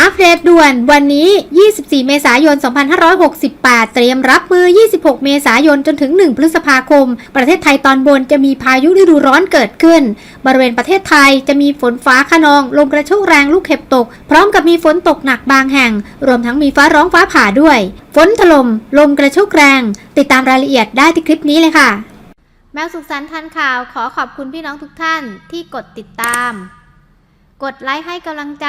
อัปเดตด่วนวันนี้ 24 เมษายน 2568 เตรียมรับมือ 26 เมษายนจนถึง 1 พฤษภาคม ประเทศไทยตอนบนจะมีพายุฤดูร้อนเกิดขึ้น บริเวณประเทศไทยจะมีฝนฟ้าขนอง ลมกระโชกแรงลูกเห็บตก พร้อมกับมีฝนตกหนักบางแห่ง รวมทั้งมีฟ้าร้องฟ้าผ่าด้วย ฝนถล่ม ลมกระโชกแรง ติดตามรายละเอียดได้ที่คลิปนี้เลยค่ะ แมวสุขสันต์ทันข่าวขอขอบคุณพี่น้องทุกท่านที่กดติดตาม กดไลค์ให้กำลังใจ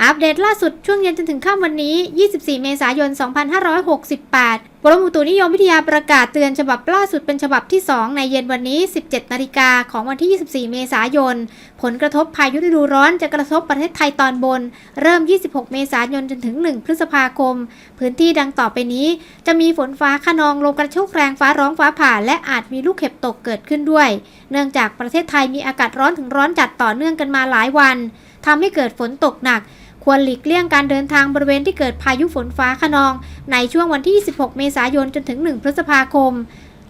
อัปเดตล่าสุดช่วงเย็นจนถึงค่ำวันนี้ 24 เมษายน 2568 กรมอุตุนิยมวิทยาประกาศเตือนฉบับล่าสุดเป็นฉบับที่ 2 ในเย็นวันนี้ 17 นาฬิกาของวันที่ 24 เมษายน ผลกระทบพายุฤดูร้อนจะกระทบประเทศไทยตอนบน เริ่ม 26 เมษายนจนถึง 1 พฤษภาคม พื้นที่ดังต่อไปนี้ จะมีฝนฟ้าขนองลมกระโชกแรงฟ้าร้องฟ้าผ่า และอาจมีลูกเห็บตกเกิดขึ้นด้วย เนื่องจากประเทศไทยมีอากาศร้อนถึงร้อนจัดต่อเนื่องกันมาหลายวัน ทำให้เกิดฝนตกหนัก ควรหลีกเลี่ยงการเดินทางบริเวณที่เกิดพายุฝนฟ้าขนอง ในช่วงวันที่ 16 เมษายนจนถึง 1 พฤษภาคม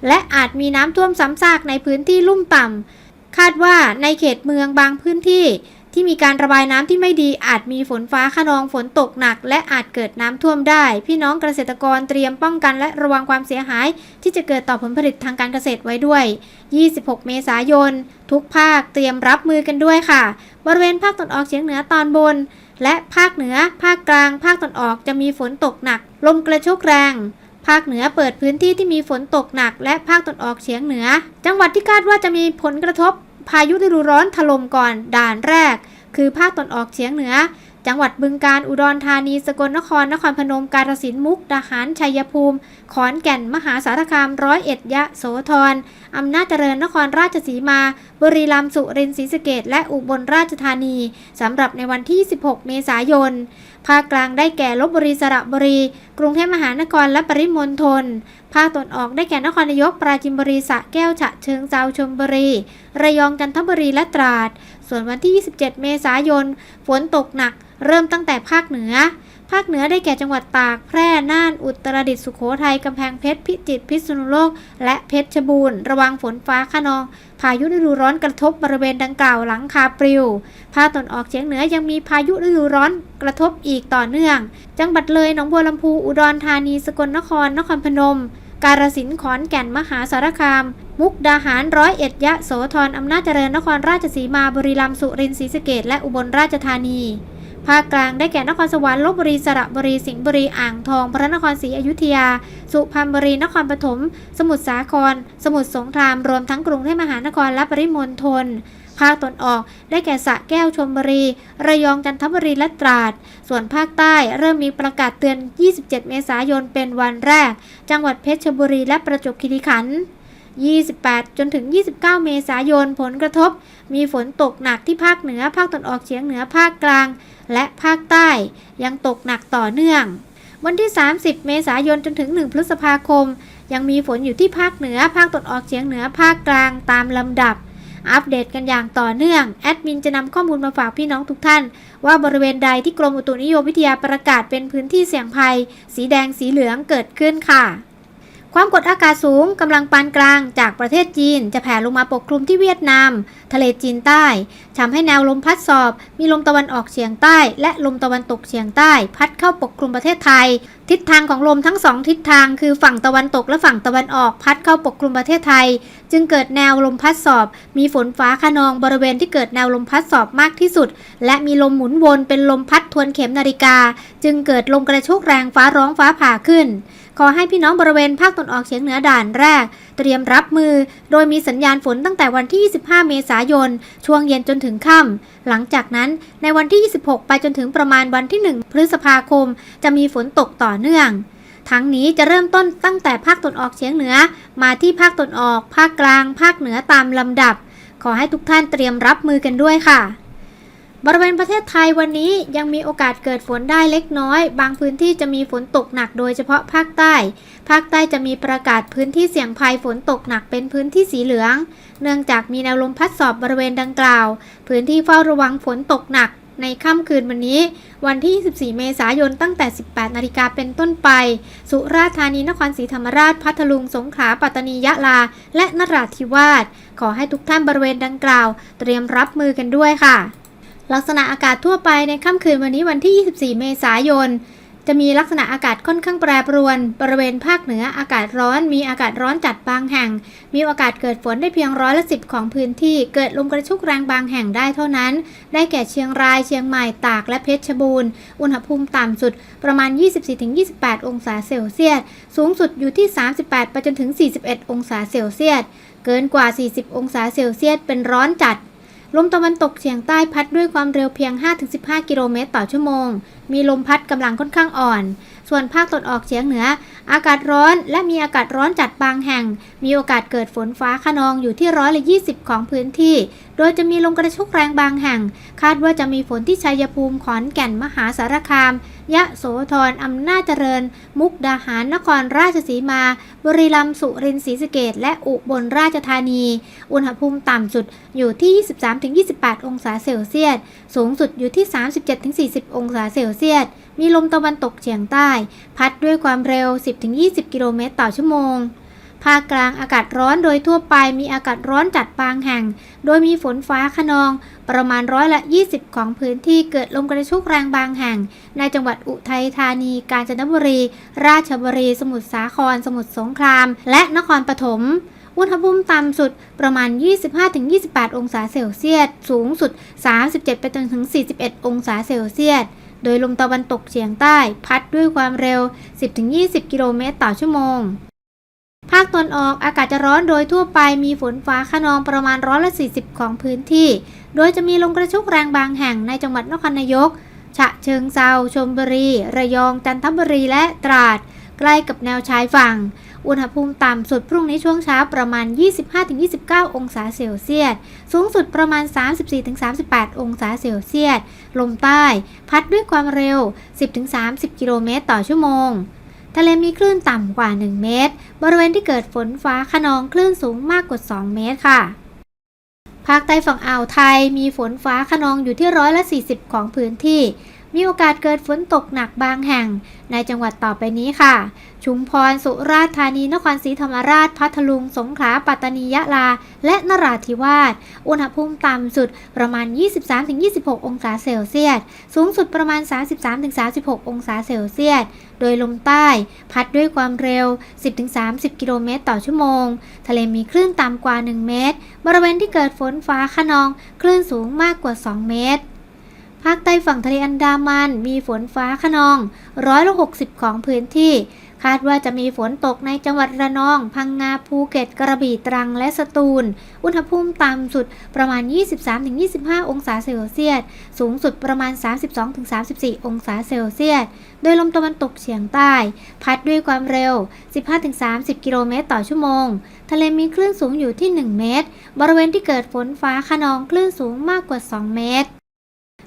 และอาจมีน้ำท่วมซ้ำซากในพื้นที่ลุ่มต่ำคาดว่าในเขตเมืองบางพื้นที่ ที่มีการระบายน้ำที่ไม่ดีอาจมีฝนฟ้าขนองฝนตกหนัก และอาจเกิดน้ำท่วมได้ พี่น้องเกษตรกรเตรียมป้องกันและระวังความเสียหาย ที่จะเกิดต่อผลผลิตทางการเกษตรไว้ด้วย 26 เมษายน ทุกภาคเตรียมรับมือกันด้วยค่ะ บริเวณภาคตะวันออกเฉียงเหนือตอนบน และภาคเหนือ ภาคกลาง ภาคตะวันออกจะมีฝนตกหนัก ลมกระโชกแรงภาคเหนือเปิดพื้นที่ที่มีฝนตกหนัก และภาคตะวันออกเฉียงเหนือ จังหวัดที่คาดว่าจะมีผลกระทบ พายุฤดูร้อนถล่มก่อนด่านแรก คือภาคตะวันออกเฉียงเหนือ จังหวัดบึงกาฬอุดรธานี สกลนคร นครพนม กาฬสินธุ์มุกดาหาร ชัยภูมิ ขอนแก่น มหาสารคาม ร้อยเอ็ด ยะโสธร อำนาจเจริญ นครราชสีมา บุรีรัมย์ สุรินทร์ ศรีสะเกษและอุบลราชธานี สำหรับในวันที่ 16 เมษายน ภาคกลางได้แก่ลบบุรีสระบุรี กรุงเทพมหานครและปริมณฑล ภาคตะวันออกได้แก่นครนายกปราจินบุรีสระแก้วฉะเชิงเซาชลบุรี ระยองจันทบุรีและตราด ส่วนวันที่ 27 เมษายน ฝนตกหนัก เริ่มตั้งแต่ภาคเหนือ ภาคเหนือได้แก่จังหวัดตาก แพร่ น่าน อุตรดิตถ์ สุโขทัย กำแพงเพชร พิจิตร พิษณุโลก และเพชรบูรณ์ ระวังฝนฟ้าขนอง พายุฤดูร้อนกระทบบริเวณดังกล่าวหลังคาปลิว ภาคตะวันออกเฉียงเหนือยังมีพายุฤดูร้อนกระทบอีกต่อเนื่อง จังหวัดเลย หนองบัวลำพู อุดรธานี สกลนคร นครพนม กาฬสินธุ์ ขอนแก่น มหาสารคาม มุกดาหาร ร้อยเอ็ด ยะโสธร อำนาจเจริญ นครราชสีมา บุรีรัมย์ สุรินทร์ ศรีสะเกษและอุบลราชธานี ภาคกลางได้แก่นครสวรรค์ลบบุรีสระบุรีสิงห์บุรีอ่างทอง พระนครศรีอยุธยา สุพรรณบุรีนครปฐมสมุทรสาคร สมุทรสงครามรวมทั้งกรุงเทพมหานครและปริมณฑลภาคตะวันออกได้แก่สระแก้วชลบุรี ระยองจันทบุรีและตราด ส่วนภาคใต้เริ่มมีประกาศเตือน 27 เมษายนเป็นวันแรก จังหวัดเพชรบุรีและประจวบคีรีขันธ์28 จนถึง 29 เมษายนผลกระทบ มีฝนตกหนักที่ภาคเหนือ ภาคตะวันออกเฉียงเหนือภาคกลาง และภาคใต้ยังตกหนักต่อเนื่อง วันที่ 30 เมษายนจนถึง 1 พฤษภาคม ยังมีฝนอยู่ที่ภาคเหนือ ภาคตะวันออกเฉียงเหนือภาคกลางตามลำดับ อัปเดตกันอย่างต่อเนื่อง แอดมินจะนำข้อมูลมาฝากพี่น้องทุกท่าน ว่าบริเวณใดที่กรมอุตุนิยมวิทยาประกาศเป็นพื้นที่เสี่ยงภัย สีแดงสีเหลืองเกิดขึ้นค่ะความกดอากาศสูงกำลังปานกลางจากประเทศจีน จะแผ่ลงมาปกคลุมที่เวียดนาม ทะเลจีนใต้ทำให้แนวลมพัดสอบ มีลมตะวันออกเฉียงใต้ และลมตะวันตกเฉียงใต้ พัดเข้าปกคลุมประเทศไทย ทิศทางของลมทั้งสองทิศทางคือฝั่งตะวันตกและฝั่งตะวันออกพัดเข้าปกคลุมประเทศไทย จึงเกิดแนวลมพัดสอบ มีฝนฟ้าขนองบริเวณที่เกิดแนวลมพัดสอบมากที่สุด และมีลมหมุนวนเป็นลมพัดทวนเข็มนาฬิกา จึงเกิดลมกระโชกแรงฟ้าร้องฟ้าผ่าขึ้นขอให้พี่น้องบริเวณภาคตะวันออกเฉียงเหนือด่านแรก เตรียมรับมือ โดยมีสัญญาณฝนตั้งแต่วันที่ 25 เมษายน ช่วงเย็นจนถึงค่ำหลังจากนั้นในวันที่ 26 ไปจนถึงประมาณวันที่ 1 พฤษภาคม จะมีฝนตกต่อเนื่อง ทั้งนี้จะเริ่มต้นตั้งแต่ภาคตะวันออกเฉียงเหนือ มาที่ภาคตะวันออก ภาคกลาง ภาคเหนือตามลำดับ ขอให้ทุกท่านเตรียมรับมือกันด้วยค่ะ บริเวณประเทศไทยวันนี้ยังมีโอกาสเกิดฝนได้เล็กน้อย บางพื้นที่จะมีฝนตกหนักโดยเฉพาะภาคใต้ ภาคใต้จะมีประกาศพื้นที่เสี่ยงภัยฝนตกหนักเป็นพื้นที่สีเหลือง เนื่องจากมีแนวลมพัดสอบบริเวณดังกล่าว พื้นที่เฝ้าระวังฝนตกหนัก ในค่ำคืนวันนี้ วันที่ 24 เมษายนตั้งแต่ 18 นาฬิกาเป็นต้นไป สุราษฎร์ธานี นครศรีธรรมราช พัทลุง สงขลา ปัตตานี ยะลา และนราธิวาส ขอให้ทุกท่านบริเวณดังกล่าว เตรียมรับมือกันด้วยค่ะ ลักษณะอากาศทั่วไปในค่ำคืนวันนี้วันที่ 24 เมษายน จะมีลักษณะอากาศค่อนข้างแปรปรวน บริเวณภาคเหนืออากาศร้อน มีอากาศร้อนจัดบางแห่ง มีโอกาสเกิดฝนได้เพียงร้อยละสิบของพื้นที่ เกิดลมกระชุกแรงบางแห่งได้เท่านั้น ได้แก่เชียงราย เชียงใหม่ ตาก และเพชรบูรณ์ อุณหภูมิต่ำสุดประมาณ 24-28 องศาเซลเซียส สูงสุดอยู่ที่ 38 ไปจนถึง 41 องศาเซลเซียส เกินกว่า 40 องศาเซลเซียส เป็นร้อนจัด ลมตะวันตกเฉียงใต้พัดด้วยความเร็วเพียง 5-15 กิโลเมตรต่อชั่วโมง มีลมพัดกำลังค่อนข้างอ่อน ส่วนภาคตะวันออกเฉียงเหนือ อากาศร้อนและมีอากาศร้อนจัดบางแห่ง มีโอกาสเกิดฝนฟ้าขนองอยู่ที่ร้อยละ20 ของพื้นที่ โดยจะมีลมกระโชกแรงบางแห่ง คาดว่าจะมีฝนที่ชัยภูมิ ขอนแก่น มหาสารคาม ยะโสธรอำนาจเจริญ มุกดาหารนครราชสีมา บุรีรัมย์สุรินทร์ศรีสะเกดและอุบลราชธานี อุณหภูมิต่ำสุดอยู่ที่ 23-28 องศาเซลเซียส สูงสุดอยู่ที่ 37-40 องศาเซลเซียส มีลมตะวันตกเฉียงใต้ พัดด้วยความเร็ว 10-20 กิโลเมตรต่อชั่วโมง ภาคกลางอากาศร้อนโดยทั่วไปมีอากาศร้อนจัดบางแห่ง โดยมีฝนฟ้าขนอง ประมาณร้อยละ 20 ของพื้นที่เกิดลมกระโชกแรงบางแห่ง ในจังหวัดอุทัยธานี กาญจนบุรี ราชบุรี สมุทรสาคร สมุทรสงคราม และนครปฐมอุณหภูมิต่ำสุดประมาณ 25-28 องศาเซลเซียส สูงสุด 37 ไปจนถึง 41 องศาเซลเซียส โดยลมตะวันตกเฉียงใต้ พัดด้วยความเร็ว 10-20 กิโลเมตรต่อชั่วโมง คตอนออกอากาศจะร้อนโดยทั่วไปมีฝนฟ้าขนองประมาณร้อยละ40 ของพื้นที่ โดยจะมีลมกระโชกแรงบางแห่งในจังหวัดนครนายก ฉะเชิงเซาชลบุรี ระยอง จันทบุรีและตราด ใกล้กับแนวชายฝั่ง อุณหภูมิต่ำสุดพรุ่งนี้ช่วงเช้าประมาณ 25-29 องศาเซลเซียส สูงสุดประมาณ 34-38 องศาเซลเซียส ลมใต้ พัดด้วยความเร็ว 10-30 กิโลเมตรต่อชั่วโมง ทะเลมีคลื่นต่ำกว่า 1 เมตร บริเวณที่เกิดฝนฟ้าขนองคลื่นสูงมากกว่า 2 เมตรค่ะ ภาคใต้ฝั่งอ่าวไทยมีฝนฟ้าขนองอยู่ที่ร้อยละ 40 ของพื้นที่ มีโอกาสเกิดฝนตกหนักบางแห่ง ในจังหวัดต่อไปนี้ค่ะ ชุมพร สุราษฎร์ธานี นครศรีธรรมราช พัทลุง สงขลา ปัตตานี ยะลา และนราธิวาส อุณหภูมิต่ำสุดประมาณ 23-26 องศาเซลเซียส สูงสุดประมาณ 33-36 องศาเซลเซียส โดยลมใต้ พัดด้วยความเร็ว 10-30 กิโลเมตรต่อชั่วโมง ทะเลมีคลื่นต่ำกว่า 1 เมตร บริเวณที่เกิดฝนฟ้าขนอง คลื่นสูงมากกว่า 2 เมตร ภาคใต้ฝั่งทะเลอันดามัน มีฝนฟ้าขนองร้อยละ60ของพื้นที่ คาดว่าจะมีฝนตกในจังหวัดระนอง พังงาภูเก็ตกระบี่ตรังและสตูล อุณหภูมิต่ำสุดประมาณ 23-25 องศาเซลเซียส สูงสุดประมาณ 32-34 องศาเซลเซียส โดยลมตะวันตกเฉียงใต้ พัดด้วยความเร็ว 15-30 กิโลเมตรต่อชั่วโมง ทะเลมีคลื่นสูงอยู่ที่ 1 เมตร บริเวณที่เกิดฝนฟ้าขนองคลื่นสูงมากกว่า 2 เมตร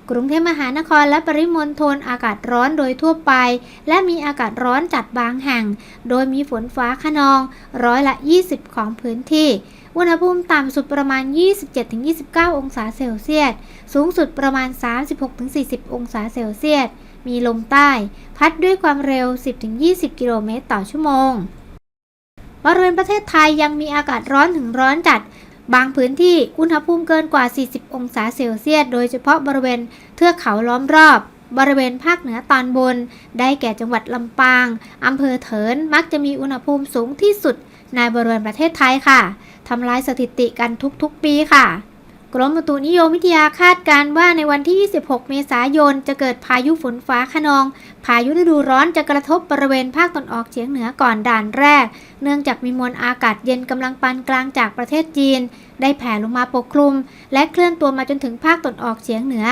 กรุงเทพมหานครและปริมณฑลอากาศร้อนโดยทั่วไป และมีอากาศร้อนจัดบางแห่ง โดยมีฝนฟ้าขนองร้อยละ 20 ของพื้นที่ อุณหภูมิต่ำสุดประมาณ 27-29 องศาเซลเซียส สูงสุดประมาณ 36-40 องศาเซลเซียส มีลมใต้ พัดด้วยความเร็ว 10-20 กิโลเมตรต่อชั่วโมงบริเวณประเทศไทยยังมีอากาศร้อนถึงร้อนจัด บางพื้นที่อุณหภูมิเกินกว่า 40 องศาเซลเซียส โดยเฉพาะบริเวณเทือกเขาล้อมรอบ บริเวณภาคเหนือตอนบน ได้แก่จังหวัดลำปาง อำเภอเถิน มักจะมีอุณหภูมิสูงที่สุดในบริเวณประเทศไทยค่ะ ทำลายสถิติกันทุกๆปีค่ะ กรมอุตุนิยมวิทยาคาดการว่าในวันที่ 26 เมษายน จะเกิดพายุฝนฟ้าขนอง พายุฤดูร้อนจะกระทบบริเวณภาคตะวันออกเฉียงเหนือก่อนด่านแรก เนื่องจากมีมวลอากาศเย็นกำลังปานกลางจากประเทศจีน ได้แผ่ลงมาปกคลุม และเคลื่อนตัวมาจนถึงภาคตะวันออกเฉียงเหนือ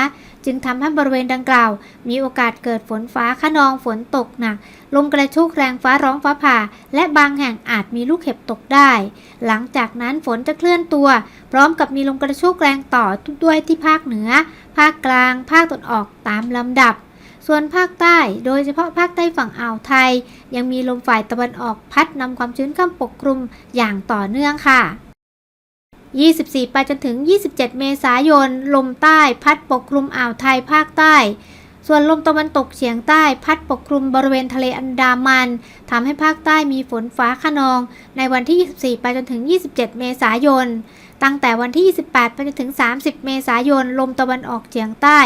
จึงทำให้บริเวณดังกล่าว มีโอกาสเกิดฝนฟ้าขนองฝนตกหนัก ลมกระโชกแรงฟ้าร้องฟ้าผ่า และบางแห่งอาจมีลูกเห็บตกได้ หลังจากนั้นฝนจะเคลื่อนตัว พร้อมกับมีลมกระโชกแรงต่อทุกด้วยที่ภาคเหนือ ภาคกลาง ภาคตะวันออกตามลำดับ ส่วนภาคใต้ โดยเฉพาะภาคใต้ฝั่งอ่าวไทย ยังมีลมฝ่ายตะวันออกพัดนำความชื้นเข้าปกคลุมอย่างต่อเนื่องค่ะ 24 ไปจนถึง 27 เมษายน ลมใต้พัดปกคลุมอ่าวไทยภาคใต้ ส่วนลมตะวันตกเฉียงใต้พัดปกคลุมบริเวณทะเลอันดามันทำให้ภาคใต้มีฝนฟ้าขนอง ในวันที่ 24 ไปจนถึง 27 เมษายน ตั้งแต่วันที่ 28 ไปจนถึง 30 เมษายน ลมตะวันออกเฉียงใต้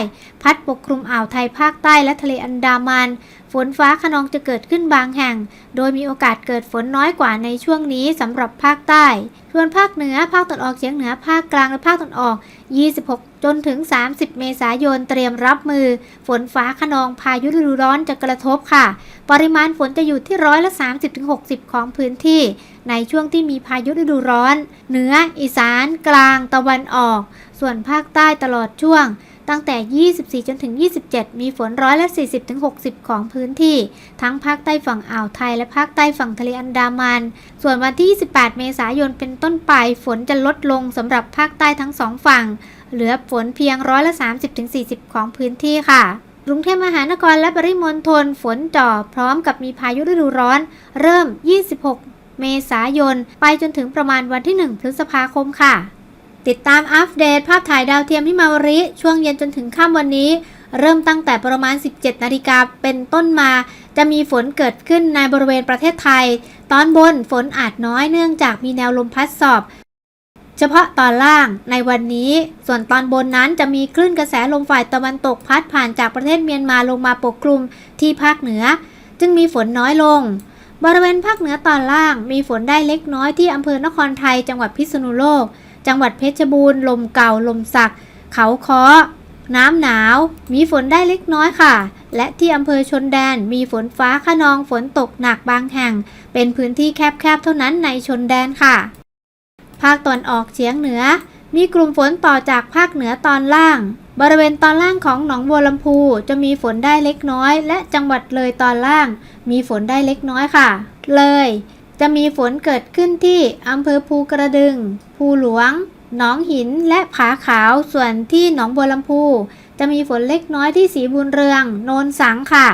พัดปกคลุมอ่าวไทยภาคใต้และทะเลอันดามัน ฝนฟ้าขนองจะเกิดขึ้นบางแห่ง โดยมีโอกาสเกิดฝนน้อยกว่าในช่วงนี้สำหรับภาคใต้ ส่วนภาคเหนือ ภาคตะวันออกเฉียงเหนือ ภาคกลางและภาคตะวันออก 26 จนถึง 30 เมษายน เตรียมรับมือ ฝนฟ้าขนองพายุฤดูร้อนจะกระทบค่ะ ปริมาณฝนจะอยู่ที่ร้อยละ 30-60 ของพื้นที่ ในช่วงที่มีพายุฤดูร้อน เหนือ อีสาน กลาง ตะวันออก ส่วนภาคใต้ตลอดช่วง ตั้งแต่ 24 จนถึง 27 มีฝนร้อยละ 40-60 ของพื้นที่ ทั้งภาคใต้ฝั่งอ่าวไทยและภาคใต้ฝั่งทะเลอันดามัน ส่วนวันที่ 28 เมษายนเป็นต้นไป ฝนจะลดลงสำหรับภาคใต้ทั้งสองฝั่ง เหลือฝนเพียงร้อยละ 30-40 ของพื้นที่ค่ะกรุงเทพมหานครและปริมณฑลฝนจ่อพร้อมกับมีพายุฤดูร้อน เริ่ม 26 เมษายน ไปจนถึงประมาณวันที่ 1 พฤษภาคมค่ะ ติดตามอัปเดตภาพถ่ายดาวเทียมที่มาวริ ช่วงเย็นจนถึงค่ำวันนี้ เริ่มตั้งแต่ประมาณ 17 นาฬิกาเป็นต้นมา จะมีฝนเกิดขึ้นในบริเวณประเทศไทย ตอนบนฝนอาจน้อยเนื่องจากมีแนวลมพัดสอบเฉพาะตอนล่างในวันนี้ ส่วนตอนบนนั้นจะมีคลื่นกระแสลมฝ่ายตะวันตกพัดผ่านจากประเทศเมียนมาลงมาปกคลุมที่ภาคเหนือ จึงมีฝนน้อยลง บริเวณภาคเหนือตอนล่าง มีฝนได้เล็กน้อยที่อำเภอนครไทย จังหวัดพิษณุโลก จังหวัดเพชรบูรณ์ลมเก่าลมสัก เขาค้อน้ำหนาว มีฝนได้เล็กน้อยค่ะ และที่อำเภอชนแดนมีฝนฟ้าขนองฝนตกหนักบางแห่ง เป็นพื้นที่แคบๆเท่านั้นในชนแดนค่ะ ภาคตอนออกเฉียงเหนือ มีกลุ่มฝนต่อจากภาคเหนือตอนล่าง บริเวณตอนล่างของหนองบัวลำพูจะมีฝนได้เล็กน้อย และจังหวัดเลยตอนล่าง มีฝนได้เล็กน้อยค่ะ เลย จะมีฝนเกิดขึ้นที่อำเภอภูกระดึง ภูหลวง หนองหินและผาขาวส่วนที่หนองบัวลำพู จะมีฝนเล็กน้อยที่สีบุญเรือง โนนสังค่ะ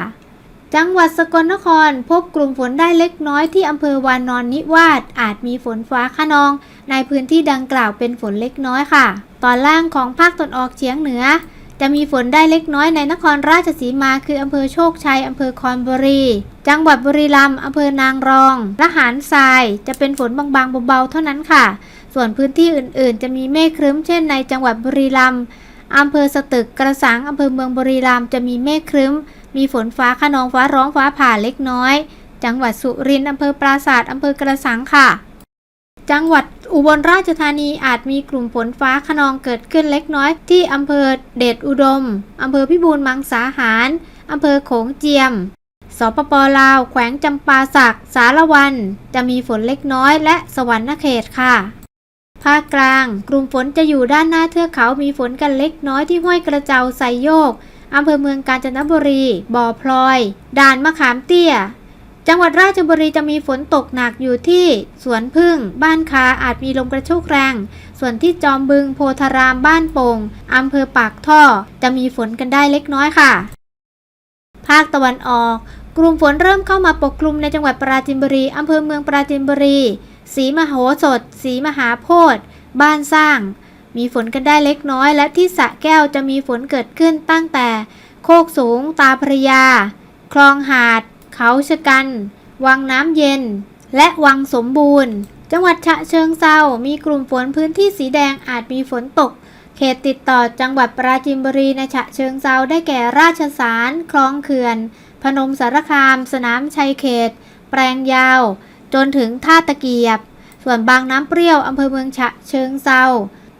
จังหวัดสกลนครพบกลุ่มฝนได้เล็กน้อยที่อำเภอวานอนนิวาสอาจมีฝนฟ้าขนอง ในพื้นที่ดังกล่าวเป็นฝนเล็กน้อยค่ะ ตอนล่างของภาคตะวันออกเฉียงเหนือ จะมีฝนได้เล็กน้อยในนครราชสีมาคืออำเภอโชคชัยอำเภอคอนบุรี จังหวัดบุรีรัมย์อำเภอนางรองและหารทราย จะเป็นฝนบางๆเบาๆเท่านั้นค่ะ ส่วนพื้นที่อื่นๆ จะมีเมฆครึ้มเช่นในจังหวัดบุรีรัมย์อำเภอสตึกกระสังอำเภอเมืองบุรีรัมย์จะมีเมฆครึ้ม มีฝนฟ้าขนองฟ้าร้องฟ้าผ่าเล็กน้อย จังหวัดสุรินทร์อำเภอปราศาสตร์อำเภอกระสังค่ะ จังหวัดอุบลราชธานีอาจมีกลุ่มฝนฟ้าขนองเกิดขึ้นเล็กน้อย ที่อำเภอเดชอุดมอำเภอพิบูลมังสาหารอำเภอโขงเจียมสปปลาว แขวงจำปาสัก สารวัน จะมีฝนเล็กน้อยและสวรรณเขตค่ะ ภาคกลาง กลุ่มฝนจะอยู่ด้านหน้าเทือกเขามีฝนกันเล็กน้อยที่ห้วยกระเจ้าไซโยก อำเภอเมืองกาญจนบุรี บ่อพลอย ด่านมะขามเตี้ย จังหวัดราชบุรีจะมีฝนตกหนักอยู่ที่สวนพึ่ง บ้านคาอาจมีลมกระโชกแรง ส่วนที่จอมบึงโพธารามบ้านโป่งอำเภอปากท่อ จะมีฝนกันได้เล็กน้อยค่ะ ภาคตะวันออก กลุ่มฝนเริ่มเข้ามาปกคลุมในจังหวัดปราจีนบุรีอำเภอเมืองปราจีนบุรีศรีมโหสถศรีมหาโพธิ์บ้านสร้าง มีฝนกันได้เล็กน้อย และที่สะแก้วจะมีฝนเกิดขึ้นตั้งแต่ โคกสูง ตาพระยา คลองหาด เขาชะกัน วังน้ำเย็น และวังสมบูรณ์ จังหวัดฉะเชิงเซามีกลุ่มฝนพื้นที่สีแดงอาจมีฝนตก เขตติดต่อจังหวัดปราจีนบุรีในฉะเชิงเซาได้แก่ราชสาร คลองเขื่อน พนมสารคาม สนามชัยเขต แปลงยาว จนถึงท่าตะเกียบ ส่วนบางน้ำเปรี้ยวอำเภอเมืองฉะเชิงเซา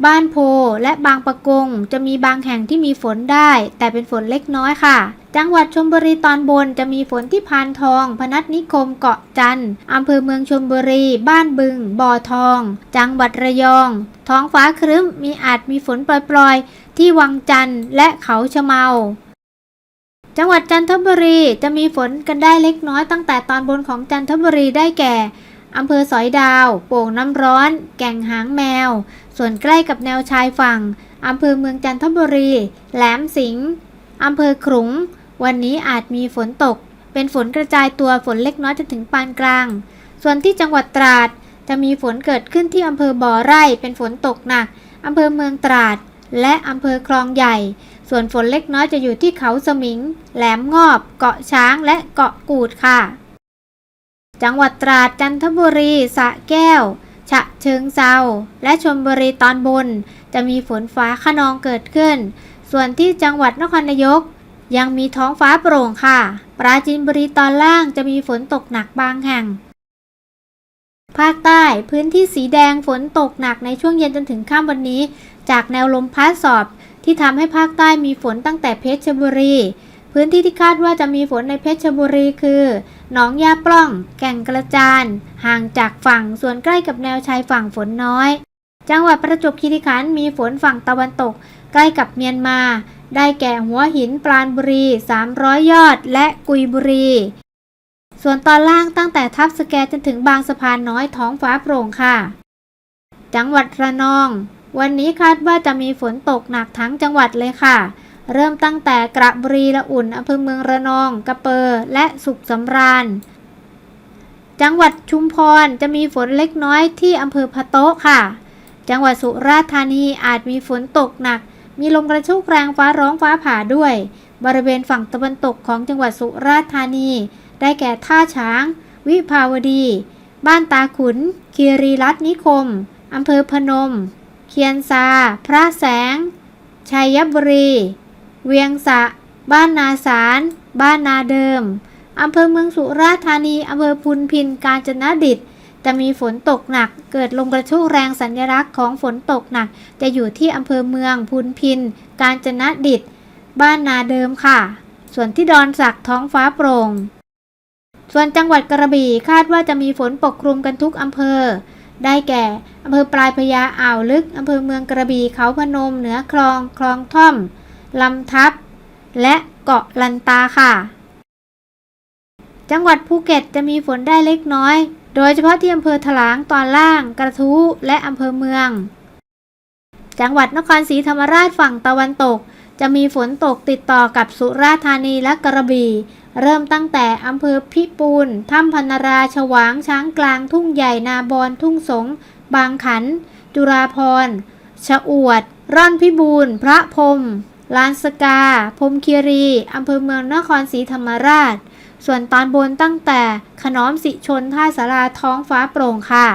บ้านโพและบางปะกงจะมีบางแห่งที่มีฝนได้ แต่เป็นฝนเล็กน้อยค่ะ จังหวัดชลบุรีตอนบนจะมีฝนที่พานทอง พนัสนิคมเกาะจันทร์อำเภอเมืองชลบุรี บ้านบึง บ่อทอง จังหวัดระยอง ท้องฟ้าครึ้มมีอาจมีฝนปล่อยๆ ที่วังจันทร์และเขาชะเมาจังหวัดจันทบุรีจะมีฝนกันได้เล็กน้อยตั้งแต่ตอนบนของจันทบุรีได้แก่อำเภอสอยดาว โป่งน้ำร้อน แก่งหางแมว ส่วนใกล้กับแนวชายฝั่งอำเภอเมืองจันทบุรี แหลมสิงห์อำเภอขลุง วันนี้อาจมีฝนตก เป็นฝนกระจายตัวฝนเล็กน้อยจนถึงปานกลาง ส่วนที่จังหวัดตราด จะมีฝนเกิดขึ้นที่อำเภอบ่อไร่เป็นฝนตกหนักอำเภอเมืองตราด และอำเภอคลองใหญ่ ส่วนฝนเล็กน้อยจะอยู่ที่เขาสมิง แหลมงอบ เกาะช้างและเกาะกูดค่ะ จังหวัดตราดจันทบุรีสระแก้ว ฉะเชิงเซาและชลบุรีตอนบน จะมีฝนฟ้าขนองเกิดขึ้น ส่วนที่จังหวัดนครนายก ยังมีท้องฟ้าโปร่งค่ะ ปราจีนบุรีตอนล่างจะมีฝนตกหนักบางแห่ง ภาคใต้พื้นที่สีแดงฝนตกหนักในช่วงเย็นจนถึงค่ำวันนี้ จากแนวลมพัดสอบที่ทำให้ภาคใต้มีฝนตั้งแต่เพชรบุรี พื้นที่ที่คาดว่าจะมีฝนในเพชรบุรีคือ หนองยาปล้อง แก่งกระจาน ห่างจากฝั่ง ส่วนใกล้กับแนวชายฝั่งฝนน้อย จังหวัดประจวบคีรีขันธ์มีฝนฝั่งตะวันตก ใกล้กับเมียนมา ได้แก่หัวหินปราณบุรี 300 ยอด และกุยบุรี ส่วนตอนล่างตั้งแต่ทับสแกจนถึงบางสะพานน้อยท้องฟ้าโปร่งค่ะ จังหวัดระนอง วันนี้คาดว่าจะมีฝนตกหนักทั้งจังหวัดเลยค่ะ เริ่มตั้งแต่กระบุรีละอุ่นอำเภอเมืองระนองกระเปอร์และสุขสำราญ จังหวัดชุมพรจะมีฝนเล็กน้อยที่อำเภอพะโต๊ะค่ะ จังหวัดสุราษฎร์ธานีอาจมีฝนตกหนัก มีลมกระโชกแรงฟ้าร้องฟ้าผ่าด้วย บริเวณฝั่งตะวันตกของจังหวัดสุราษฎร์ธานี ได้แก่ท่าช้าง วิภาวดี บ้านตาขุน คีรีรัตนนิคมอำเภอพนม เคียนซา พระแสง ชัยบุรี เวียงสะ บ้านนาสาร บ้านนาเดิม อำเภอเมืองสุราษฎร์ธานี อำเภอพุนพิน กาญจนดิตจะมีฝนตกหนัก เกิดลมกระโชกแรงสัญลักษณ์ของฝนตกหนัก จะอยู่ที่อำเภอเมืองพุนพิน กาญจนดิต บ้านนาเดิมค่ะ ส่วนที่ดอนสักท้องฟ้าโปร่ง ส่วนจังหวัดกระบี่คาดว่าจะมีฝนปกคลุมกันทุกอำเภอ ได้แก่ อำเภอปลายพญาอ่าวลึก อำเภอเมืองกระบี่เขาพนม เหนือคลอง คลองท่อม ลำทับ และเกาะลันตาค่ะ จังหวัดภูเก็ตจะมีฝนได้เล็กน้อย โดยเฉพาะที่อำเภอถลางตอนล่าง กระทู้และอำเภอเมือง จังหวัดนครศรีธรรมราชฝั่งตะวันตก จะมีฝนตกติดต่อกับสุราษฎร์ธานีและกระบี่เริ่มตั้งแต่อำเภอพิปูนถ้ำพันราฉวาง ช้างกลาง ทุ่งใหญ่ นาบอนทุ่งสง บางขัน จุราพร ชะอวด ร่อนพิบูลพระพรม ลานสกาพรมคีรีอำเภอเมืองนครศรีธรรมราช ส่วนตอนบนตั้งแต่ขนอมสิชนท่าสาราท้องฟ้าโปร่งค่ะ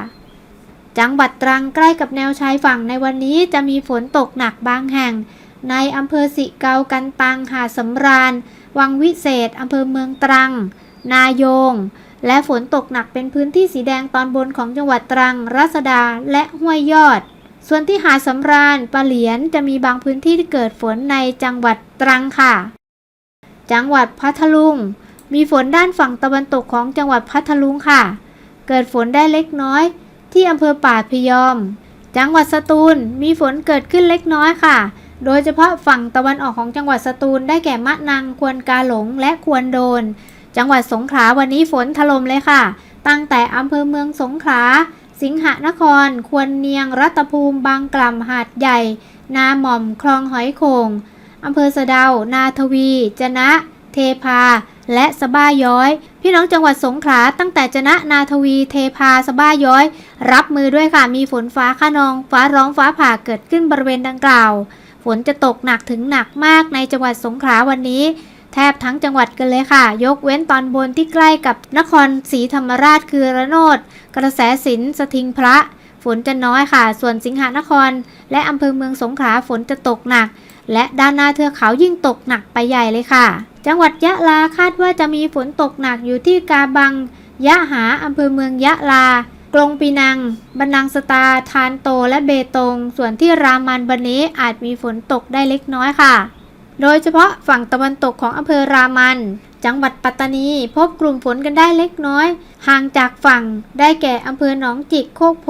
จังหวัดตรังใกล้กับแนวชายฝั่งในวันนี้จะมีฝนตกหนักบางแห่ง ในอำเภอสิเกากันตังหาสำราญ วังวิเศษอำเภอเมืองตรัง นายง และฝนตกหนักเป็นพื้นที่สีแดงตอนบนของจังหวัดตรังรัศดาและห้วยยอด ส่วนที่หาดสำราญปะเหลียนจะมีบางพื้นที่ที่เกิดฝนในจังหวัดตรังค่ะ จังหวัดพัทลุง มีฝนด้านฝั่งตะวันตกของจังหวัดพัทลุงค่ะ เกิดฝนได้เล็กน้อย ที่อำเภอป่าพยอม จังหวัดสตูลมีฝนเกิดขึ้นเล็กน้อยค่ะ โดยเฉพาะฝั่งตะวันออกของจังหวัดสตูลได้แก่มะนังควนกาหลงและควนโดน จังหวัดสงขลาวันนี้ฝนถล่มเลยค่ะ ตั้งแต่อำเภอเมืองสงขลา สิงหนคร ควรเนียงรัตภูมิบางกล่ำหาดใหญ่ นาหม่อมคลองหอยโขงอำเภอสะเดา นาทวี จนะ เทพา และสบ้าย้อย พี่น้องจังหวัดสงขลาตั้งแต่จนะ นาทวี เทพาสบ้าย้อย รับมือด้วยค่ะ มีฝนฟ้าขนอง ฟ้าร้องฟ้าผ่าเกิดขึ้นบริเวณดังกล่าว ฝนจะตกหนักถึงหนักมากในจังหวัดสงขลาวันนี้ แทบทั้งจังหวัดกันเลยค่ะ ยกเว้นตอนบนที่ใกล้กับนครศรีธรรมราชคือระโนด กระแสสินสทิงพระ ฝนจะน้อยค่ะ ส่วนสิงหนคร และอำเภอเมืองสงขลาฝนจะตกหนัก และด้านหน้าเทือกเขายิ่งตกหนักไปใหญ่เลยค่ะ จังหวัดยะลาคาดว่าจะมีฝนตกหนักอยู่ที่กาบัง ยะหาอำเภอเมืองยะลากรงปีนัง บันนังสตา ทานโต และเบตง ส่วนที่รามันบันนี้อาจมีฝนตกได้เล็กน้อยค่ะ โดยเฉพาะฝั่งตะวันตกของอำเภอรามัน จังหวัดปัตตานีพบกลุ่มฝนกันได้เล็กน้อย ห่างจากฝั่งได้แก่อำเภอหนองจิกโคกโพ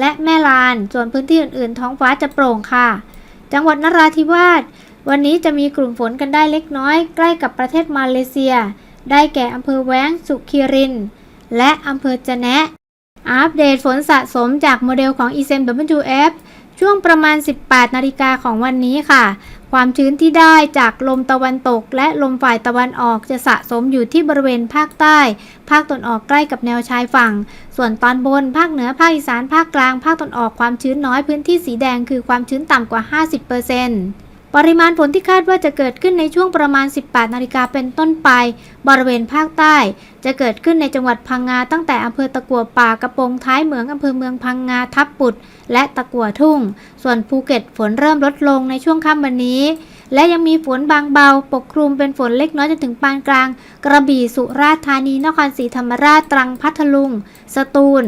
และแม่ลาน ส่วนพื้นที่อื่นๆ ท้องฟ้าจะโปร่งค่ะ จังหวัดนราธิวาสวันนี้จะมีกลุ่มฝนกันได้เล็กน้อย ใกล้กับประเทศมาเลเซีย ได้แก่อำเภอแว้งสุขีริน และอำเภอจะแนะอัปเดตฝนสะสมจากโมเดลของ ECMWF ช่วงประมาณ 18 นาฬิกาของวันนี้ค่ะ ความชื้นที่ได้จากลมตะวันตก และลมฝ่ายตะวันออกจะสะสมอยู่ที่บริเวณภาคใต้ ภาคตะวันออกใกล้กับแนวชายฝั่ง ส่วนตอนบน ภาคเหนือ ภาคอีสาน ภาคกลาง ภาคตะวันออกความชื้นน้อยพื้นที่สีแดงคือความชื้นต่ำกว่า 50% ปริมาณฝนที่คาดว่าจะเกิดขึ้นในช่วงประมาณ 18 นาฬิกาเป็นต้นไป บริเวณภาคใต้ จะเกิดขึ้นในจังหวัดพังงาตั้งแต่อำเภอตะกัวป่ากระโปรงท้ายเหมืองอำเภอเมืองพังงาทับปุด และตะกัวทุ่ง ส่วนภูเก็ตฝนเริ่มลดลงในช่วงค่ำวันนี้ และยังมีฝนบางเบา ปกคลุมเป็นฝนเล็กน้อยจนถึงปานกลาง กระบี่สุราษฎร์ธานีนครศรีธรรมราชตรังพัทลุง สตูล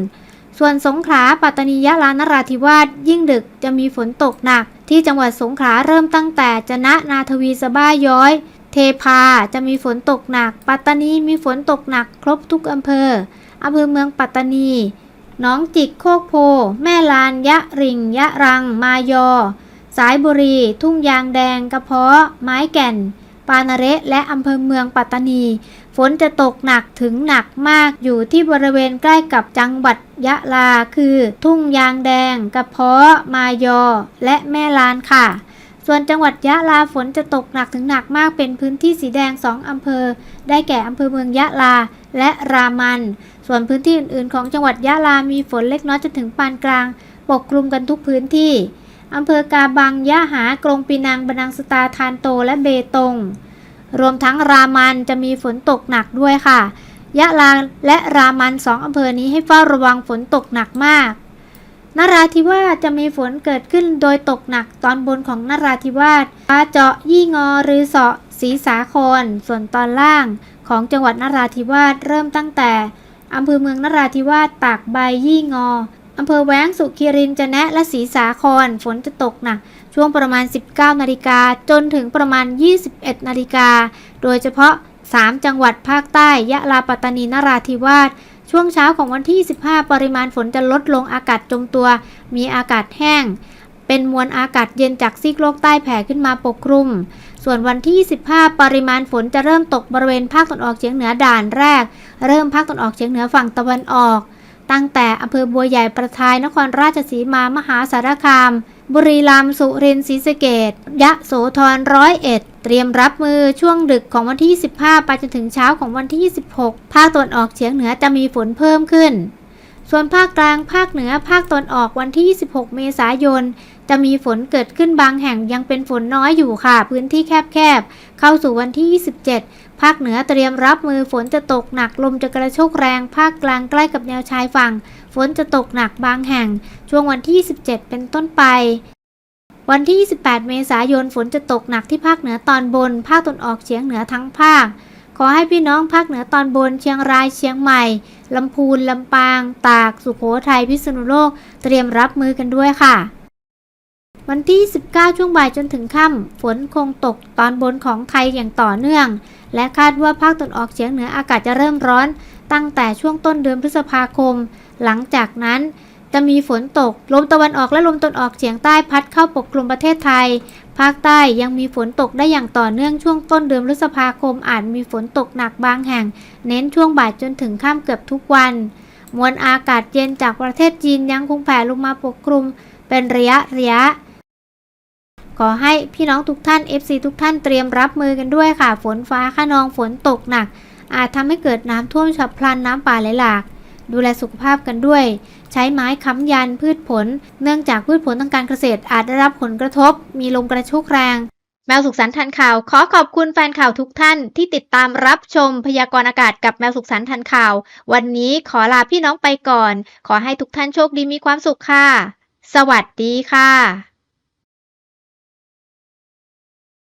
ส่วนสงขลาปัตตานียะลานราธิวาสยิ่งดึกจะมีฝนตกหนัก ที่จังหวัดสงขลาเริ่มตั้งแต่จะนะนาทวีสบ้าย้อย เทพาจะมีฝนตกหนัก ปัตตานีมีฝนตกหนักครบทุกอำเภออำเภอเมืองปัตตานีหนองจิกโคกโพ แม่ลาน ยะริง ยะรัง มายอ สายบุรี ทุ่งยางแดง กระเพาะ ไม้แก่น ปานาเระและอำเภอเมืองปัตตานี ฝนจะตกหนักถึงหนักมากอยู่ที่บริเวณใกล้กับจังหวัดยะลาคือ ทุ่งยางแดง กระเพาะ มายอ และแม่ลานค่ะ ส่วนจังหวัดยะลาฝนจะตกหนักถึงหนักมากเป็นพื้นที่สีแดง 2 อำเภอ ได้แก่อำเภอเมืองยะลาและรามัน ส่วนพื้นที่อื่นๆ ของจังหวัดยะลามีฝนเล็กน้อยจนถึงปานกลาง ปกคลุมกันทุกพื้นที่อำเภอกาบังยะหากรงปีนังบนังสตาทานโตและเบตง รวมทั้งรามันจะมีฝนตกหนักด้วยค่ะ ยะลาและรามันสองอำเภอนี้ให้เฝ้าระวังฝนตกหนักมากนราธิวาสจะมีฝนเกิดขึ้นโดยตกหนักตอนบนของนราธิวาสปาเจาะยี่งอหรือเสาะศรีสาคร ส่วนตอนล่างของจังหวัดนราธิวาสเริ่มตั้งแต่อำเภอเมืองนราธิวาสตากใบยี่งออำเภอแว้งสุขีรินจะแนะและศรีสาคร ฝนจะตกหนัก ช่วงประมาณ 19 นาฬิกาจนถึงประมาณ 21 นาฬิกา โดยเฉพาะ 3 จังหวัดภาคใต้ ยะลาปัตตานีนราธิวาส ช่วงเช้าของวันที่25ปริมาณฝนจะลดลงอากาศจมตัว มีอากาศแห้ง เป็นมวลอากาศเย็นจากซีกโลกใต้แผ่ขึ้นมาปกคลุม ส่วนวันที่25ปริมาณฝนจะเริ่มตกบริเวณภาคตะวันออกเฉียงเหนือด่านแรก เริ่มภาคตะวันออกเฉียงเหนือฝั่งตะวันออก ตั้งแต่อำเภอบัวใหญ่ประทายนครราชสีมามหาสารคาม บุรีรัมย์สุรินทร์ศรีสะเกดยะโสธรร้อยเอ็ดเตรียมรับมือช่วงดึกของวันที่ 15 ไปจนถึงเช้าของวันที่ 26 ภาคตะวันออกเฉียงเหนือจะมีฝนเพิ่มขึ้น ส่วนภาคกลางภาคเหนือภาคตะวันออกวันที่ 26 เมษายน จะมีฝนเกิดขึ้นบางแห่งยังเป็นฝนน้อยอยู่ค่ะ พื้นที่แคบๆ เข้าสู่วันที่ 27 ภาคเหนือเตรียมรับมือฝนจะตกหนักลมจะกระโชกแรง ภาคกลางใกล้กับแนวชายฝั่ง ฝนจะตกหนักบางแห่ง ช่วงวันที่ 27 เป็นต้นไปวันที่ 28 เมษายน ฝนจะตกหนักที่ภาคเหนือตอนบน ภาคตะวันออกเฉียงเหนือทั้งภาค ขอให้พี่น้องภาคเหนือตอนบน เชียงราย เชียงใหม่ ลำพูน ลำปาง ตาก สุโขทัย พิษณุโลก เตรียมรับมือกันด้วยค่ะ วันที่ 19 ช่วงบ่ายจนถึงค่ำฝนคงตกตอนบนของไทยอย่างต่อเนื่อง และคาดว่าภาคตะวันออกเฉียงเหนืออากาศจะเริ่มร้อน ตั้งแต่ช่วงต้นเดือนพฤษภาคม หลังจากนั้นจะมีฝนตก ลมตะวันออกและลมตะวันออกเฉียงใต้พัดเข้าปกคลุมประเทศไทย ภาคใต้ยังมีฝนตกได้อย่างต่อเนื่องช่วงต้นเดือนพฤษภาคมอาจมีฝนตกหนักบางแห่ง เน้นช่วงบ่ายจนถึงค่ำเกือบทุกวัน มวลอากาศเย็นจากประเทศจีนยังคงแผ่ลงมาปกคลุม เป็นระยะระยะ ขอให้พี่น้องทุกท่าน FC ทุกท่านเตรียมรับมือกันด้วยค่ะ ฝนฟ้าขนองฝนตกหนัก อาจทำให้เกิดน้ำท่วมฉับพลันน้ำป่าไหลหลาก ดูแลสุขภาพกันด้วย ใช้ไม้ค้ำยันพืชผล เนื่องจากพืชผลทางการเกษตรอาจได้รับผลกระทบ มีลมกระโชกแรง แมวสุขสันต์ทันข่าว ขอขอบคุณแฟนข่าวทุกท่านที่ติดตามรับชมพยากรณ์อากาศกับแมวสุขสันต์ทันข่าว วันนี้ขอลาพี่น้องไปก่อน ขอให้ทุกท่านโชคดีมีความสุขค่ะ สวัสดีค่ะ